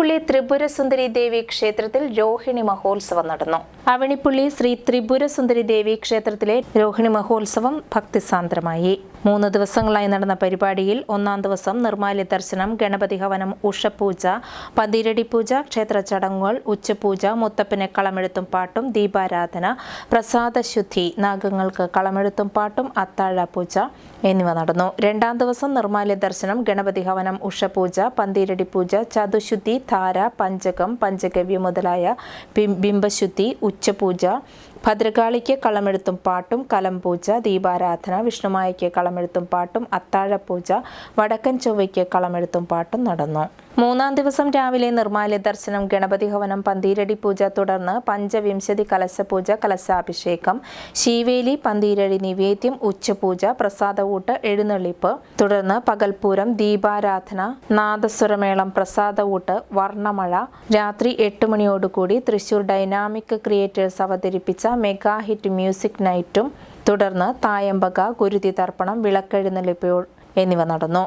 അവണിപ്പുള്ളി ത്രിപുരസുന്ദരി ദേവി ക്ഷേത്രത്തിൽ രോഹിണി മഹോത്സവം നടന്നു. അവണിപ്പുള്ളി ശ്രീ ത്രിപുരസുന്ദരി ദേവി ക്ഷേത്രത്തിലെ രോഹിണി മഹോത്സവം ഭക്തിസാന്ദ്രമായി. മൂന്ന് ദിവസങ്ങളായി നടന്ന പരിപാടിയിൽ ഒന്നാം ദിവസം നിർമാല്യ ദർശനം ഗണപതി ഹവനം ഉഷപൂജ പന്തിരടി പൂജ ക്ഷേത്ര ചടങ്ങുകൾ ഉച്ചപൂജ മുത്തപ്പന് കളമെഴുത്തും പാട്ടും ദീപാരാധന പ്രസാദശുദ്ധി നാഗങ്ങൾക്ക് കളമെഴുത്തും പാട്ടും അത്താഴ പൂജ എന്നിവ നടന്നു. രണ്ടാം ദിവസം നിർമാല്യ ദർശനം ഗണപതി ഹവനം ഉഷപൂജ പന്തിരടി പൂജ ചതുശുദ്ധി ധാര പഞ്ചകം പഞ്ചഗവ്യം മുതലായ ബിംബശുദ്ധി ഉച്ചപൂജ ഭദ്രകാളിക്ക് കളമെഴുത്തും പാട്ടും കലംപൂജ ദീപാരാധന വിഷ്ണുമായയ്ക്ക് കളമെഴുത്തും പാട്ടും അത്താഴപൂജ വടക്കൻ ചൊവ്വയ്ക്ക് കളമെഴുത്തും പാട്ടും നടന്നു. മൂന്നാം ദിവസം രാവിലെ നിർമാല്യ ദർശനം ഗണപതി ഹവനം പന്തീരടി പൂജ തുടർന്ന് പഞ്ചവിംശതി കലശപൂജ കലശാഭിഷേകം ശീവേലി പന്തീരടി നിവേദ്യം ഉച്ചപൂജ പ്രസാദവൂട്ട് എഴുന്നള്ളിപ്പ്. തുടർന്ന് പകൽപൂരം ദീപാരാധന നാദസ്വരമേളം പ്രസാദവൂട്ട് വർണമഴ. രാത്രി എട്ട് മണിയോടുകൂടി തൃശൂർ ഡൈനാമിക് ക്രിയേറ്റേഴ്സ് അവതരിപ്പിച്ച മെഗാ ഹിറ്റ് മ്യൂസിക് നൈറ്റും. തുടർന്ന് തായമ്പക ഗുരുതി തർപ്പണം വിളക്കെഴുന്നള്ളിപ്പ് എന്നിവ നടന്നു.